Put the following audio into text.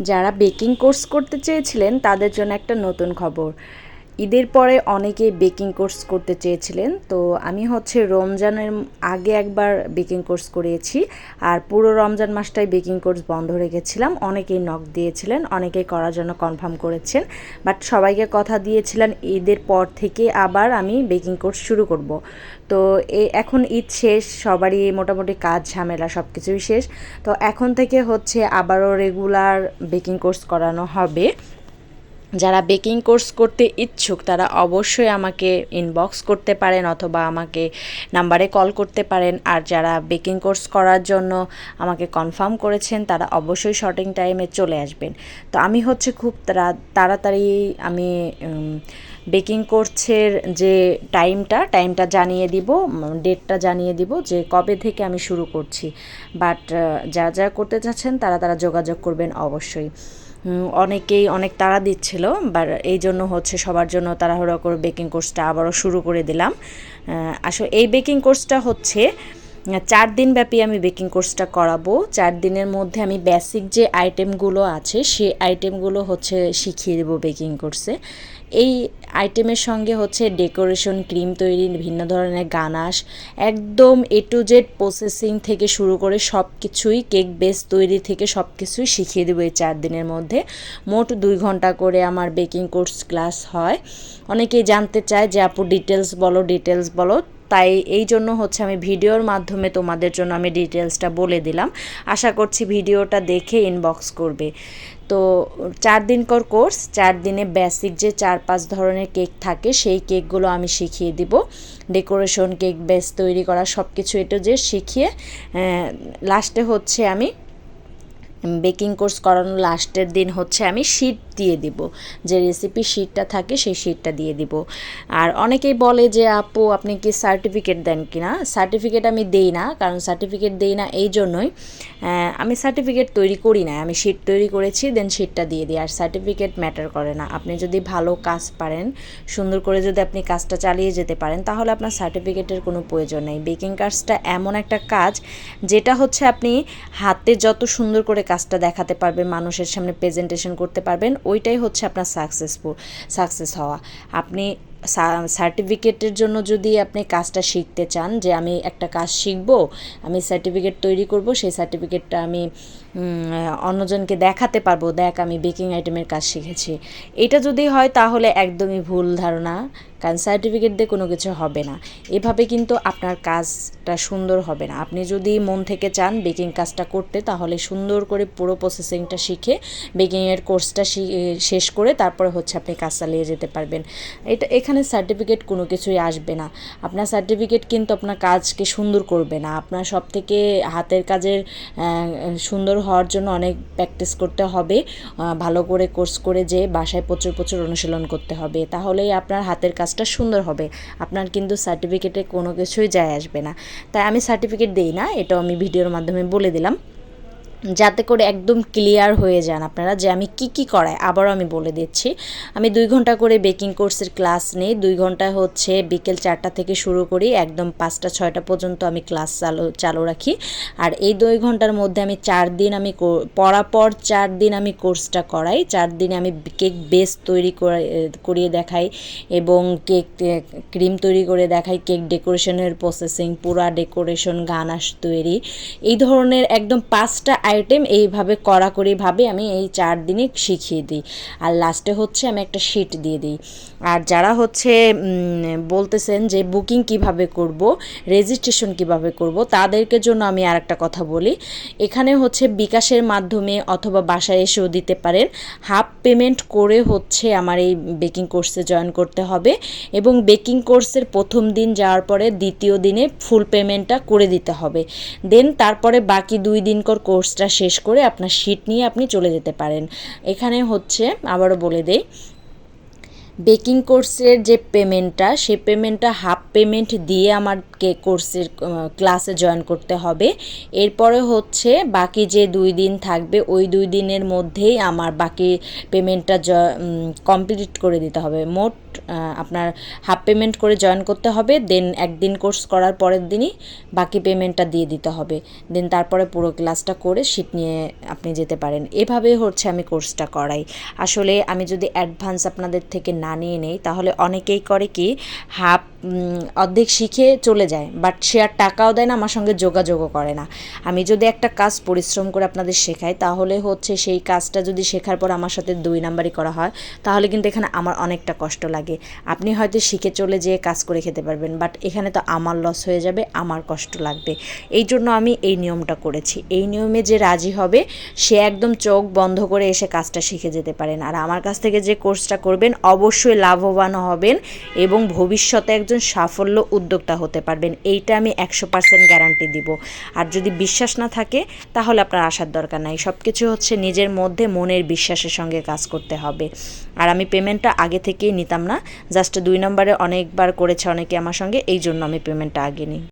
যারা baking course করতে চেয়েছিলেন তাদের জন্য একটা নতুন খবর। ঈদের পরে অনেকেই বেকিং কোর্স করতে চেয়েছিলেন। তো আমি হচ্ছে রমজানের আগে একবার বেকিং কোর্স করিয়েছি আর পুরো রমজান মাসটাই বেকিং কোর্স বন্ধ রেখেছিলাম অনেকেই নক দিয়েছিলেন, অনেকেই করার জন্য কনফার্ম করেছেন। বাট সবাইকে কথা দিয়েছিলেন, ঈদের পর থেকে আবার আমি বেকিং কোর্স শুরু করব। তো এখন ঈদ শেষ, সবারই মোটামুটি কাজ ঝামেলা সব কিছুই শেষ। তো এখন থেকে হচ্ছে আবারও রেগুলার বেকিং কোর্স করানো হবে। যারা বেকিং কোর্স করতে ইচ্ছুক, তারা অবশ্যই আমাকে ইনবক্স করতে পারেন অথবা আমাকে নাম্বারে কল করতে পারেন। আর যারা বেকিং কোর্স করার জন্য আমাকে কনফার্ম করেছেন, তারা অবশ্যই শর্টিং টাইমে চলে আসবেন। তো আমি হচ্ছে খুব তাড়াতাড়ি আমি বেকিং কোর্সের যে টাইমটা টাইমটা জানিয়ে দিব ডেটটা জানিয়ে দিব যে কবে থেকে আমি শুরু করছি। বাট যা যা করতে চাচ্ছেন, তারা তারা যোগাযোগ করবেন অবশ্যই। অনেকেই অনেক তাড়া দিচ্ছিল বা এই জন্য হচ্ছে সবার জন্য তাড়াহুড়ো করে বেকিং কোর্সটা আবারও শুরু করে দিলাম। আসলে এই বেকিং কোর্সটা হচ্ছে চার দিন ব্যাপী আমি বেকিং কোর্সটা করাবো। চার দিনের মধ্যে আমি বেসিক যে আইটেমগুলো আছে, সেই আইটেমগুলো হচ্ছে শিখিয়ে দেবো বেকিং কোর্সে এই আইটেমের সঙ্গে হচ্ছে ডেকোরেশন ক্রিম তৈরি ভিন্ন ধরনের গানাশ একদম এ টু জেড প্রসেসিং থেকে শুরু করে সব কিছুই কেক বেস তৈরি থেকে সব কিছুই শিখিয়ে দেবো এই চার দিনের মধ্যে। মোট দুই ঘণ্টা করে আমার বেকিং কোর্স ক্লাস হয়। অনেকেই জানতে চায় যে আপু ডিটেলস বলো ডিটেলস বলো। তাই এই জন্য হচ্ছে আমি ভিডিওর মাধ্যমে তোমাদের জন্য আমি ডিটেলসটা বলে দিলাম। আশা করছি ভিডিওটা দেখে ইনবক্স করবে। তো চার দিনকর কোর্স চার দিনে বেসিক যে চার পাঁচ ধরনের কেক থাকে, সেই কেকগুলো আমি শিখিয়ে দিব। ডেকোরেশন কেক বেস তৈরি করা সব কিছু এটা যে শিখিয়ে লাস্টে হচ্ছে আমি বেকিং কোর্স করানোর লাস্টের দিন হচ্ছে আমি শীত দিয়ে দিব। যে রেসিপি শিটটা থাকে সেই শিটটা দিয়ে দিব। আর অনেকেই বলে যে, আপু, আপনি কি সার্টিফিকেট দেন কি না সার্টিফিকেট আমি দেই না, কারণ সার্টিফিকেট দেই না এই জন্যই আমি সার্টিফিকেট তৈরি করি না। আমি শিট তৈরি করেছি দেন শিটটা দিয়ে দিই। আর সার্টিফিকেট ম্যাটার করে না। আপনি যদি ভালো কাজ পারেন, সুন্দর করে যদি আপনি কাজটা চালিয়ে যেতে পারেন, তাহলে আপনার সার্টিফিকেটের কোনো প্রয়োজন নেই। বেকিং কাজটা এমন একটা কাজ, যেটা হচ্ছে আপনি হাতে যত সুন্দর করে কাজটা দেখাতে পারবেন, মানুষের সামনে প্রেজেন্টেশন করতে পারবেন, ওইটাই হচ্ছে আপনার সাকসেসফুল সাকসেস হওয়া। আপনি সার্টিফিকেটের জন্য যদি আপনি কাজটা শিখতে চান যে আমি একটা কাজ শিখব, আমি সার্টিফিকেট তৈরি করব, সেই সার্টিফিকেটটা আমি অন্যজনকে দেখাতে পারব, দেখ আমি বেকিং আইটেমের কাজ শিখেছি। এটা যদি হয় তাহলে একদমই ভুল ধারণা, কারণ সার্টিফিকেট দিয়ে কোনো কিছু হবে না। এভাবে কিন্তু আপনার কাজটা সুন্দর হবে না। আপনি যদি মন থেকে চান বেকিং কাজটা করতে, তাহলে সুন্দর করে পুরো প্রসেসিংটা শিখে বেকিংয়ের কোর্সটা শেষ করে তারপরে হচ্ছে আপনি কাজ চালিয়ে যেতে পারবেন। এটা এখানে সার্টিফিকেট কোনো কিছুই আসবে না। আপনার সার্টিফিকেট কিন্তু আপনার কাজকে সুন্দর করবে না। আপনার সব থেকে হাতের কাজের সুন্দর হওয়ার জন্য অনেক প্র্যাকটিস করতে হবে। ভালো করে কোর্স করে যে বাসায় প্রচুর প্রচুর অনুশীলন করতে হবে। তাহলেই আপনার হাতের কাজটা সুন্দর হবে। আপনার কিন্তু সার্টিফিকেটে কোনো কিছুই যায় আসবে না। তাই আমি সার্টিফিকেট দিই না, এটাও আমি ভিডিওর মাধ্যমে বলে দিলাম। যাতে করে একদম ক্লিয়ার হয়ে যান আপনারা যে আমি কি কি করাই। আবারও আমি বলে দিচ্ছি, আমি দুই ঘণ্টা করে বেকিং কোর্সের ক্লাস নিই, দুই ঘণ্টা হচ্ছে বিকেল চারটা থেকে শুরু করি, একদম পাঁচটা, ছয়টা পর্যন্ত আমি ক্লাস চালু চালু রাখি। আর এই দুই ঘণ্টার মধ্যে আমি চার দিন আমি পরাপর চার দিন আমি কোর্সটা করাই, চার দিনে আমি কেক বেস তৈরি করিয়ে দেখাই এবং কেক ক্রিম তৈরি করে দেখাই কেক ডেকোরেশনের প্রসেসিং পুরা ডেকোরেশন গানাশ তৈরি। এই ধরনের একদম পাঁচটা আইটেম এইভাবে কড়াকড়িভাবে আমি এই চার দিনে শিখিয়ে দিই। আর লাস্টে হচ্ছে আমি একটা শিট দিয়ে দিই। আর যারা হচ্ছে বলতেছেন যে বুকিং কীভাবে করব রেজিস্ট্রেশন কীভাবে করব, তাদেরকে জন্য আমি আর একটা কথা বলি। এখানে হচ্ছে বিকাশের মাধ্যমে অথবা বাসায় এসেও দিতে পারেন। হাফ পেমেন্ট করে হচ্ছে আমার এই বেকিং কোর্সে জয়েন করতে হবে এবং বেকিং কোর্সের প্রথম দিন যাওয়ার পরে দ্বিতীয় দিনে ফুল পেমেন্টটা করে দিতে হবে। দেন তারপরে বাকি দুই দিনকর কোর্সটা কাজটা শেষ করে আপনার শিট নিয়ে আপনি চলে যেতে পারেন। এখানে হচ্ছে, আবারও বলে দেই বেকিং কোর্সের যে পেমেন্টটা সেই পেমেন্টটা হাফ পেমেন্ট দিয়ে আমার কে কোর্সের ক্লাসে জয়েন করতে হবে। এরপরে হচ্ছে, বাকি যে দুই দিন থাকবে, ওই দুই দিনের মধ্যেই আমার বাকি পেমেন্টটা কমপ্লিট করে দিতে হবে। মোট আপনার হাফ পেমেন্ট করে জয়েন করতে হবে দেন একদিন কোর্স করার পরের দিনই বাকি পেমেন্টটা দিয়ে দিতে হবে। দেন তারপরে পুরো ক্লাসটা করে শিট নিয়ে আপনি যেতে পারেন। এভাবে হচ্ছে আমি কোর্সটা করাই। আসলে আমি যদি অ্যাডভান্স আপনাদের থেকে না নিয়ে নেই, তাহলে অনেকেই করে কি, হাফ অর্ধেক শিখে চলে যায় বাট সে আর টাকাও দেয় না, আমার সঙ্গে যোগাযোগও করে না। আমি যদি একটা কাজ পরিশ্রম করে আপনাদের শেখাই, তাহলে হচ্ছে সেই কাজটা যদি শেখার পর আমার সাথে দুই নাম্বারই করা হয়, তাহলে কিন্তু এখানে আমার অনেকটা কষ্ট লাগে। আপনি হয়তো শিখে চলে যেয়ে কাজ করে খেতে পারবেন বাট এখানে তো আমার লস হয়ে যাবে, আমার কষ্ট লাগবে। এই জন্য আমি এই নিয়মটা করেছি। এই নিয়মে যে রাজি হবে, সে একদম চোখ বন্ধ করে এসে কাজটা শিখে যেতে পারেন। আর আমার কাছ থেকে যে কোর্সটা করবেন, অবশ্যই লাভবান হবেন এবং ভবিষ্যতে একজন সাফল্য উদ্যোক্তা হতে পারবেন। এইটা আমি একশো পার্সেন্ট গ্যারান্টি দিব। আর যদি বিশ্বাস না থাকে, তাহলে আপনার আসার দরকার নাই। সব কিছু হচ্ছে নিজের মধ্যে মনের বিশ্বাসের সঙ্গে কাজ করতে হবে। আর আমি পেমেন্টটা আগে থেকেই নিতাম না। জাস্ট দুই নম্বরে অনেকবার করেছে অনেকে আমার সঙ্গে এই জন্য আমি পেমেন্টটা আগে নিই।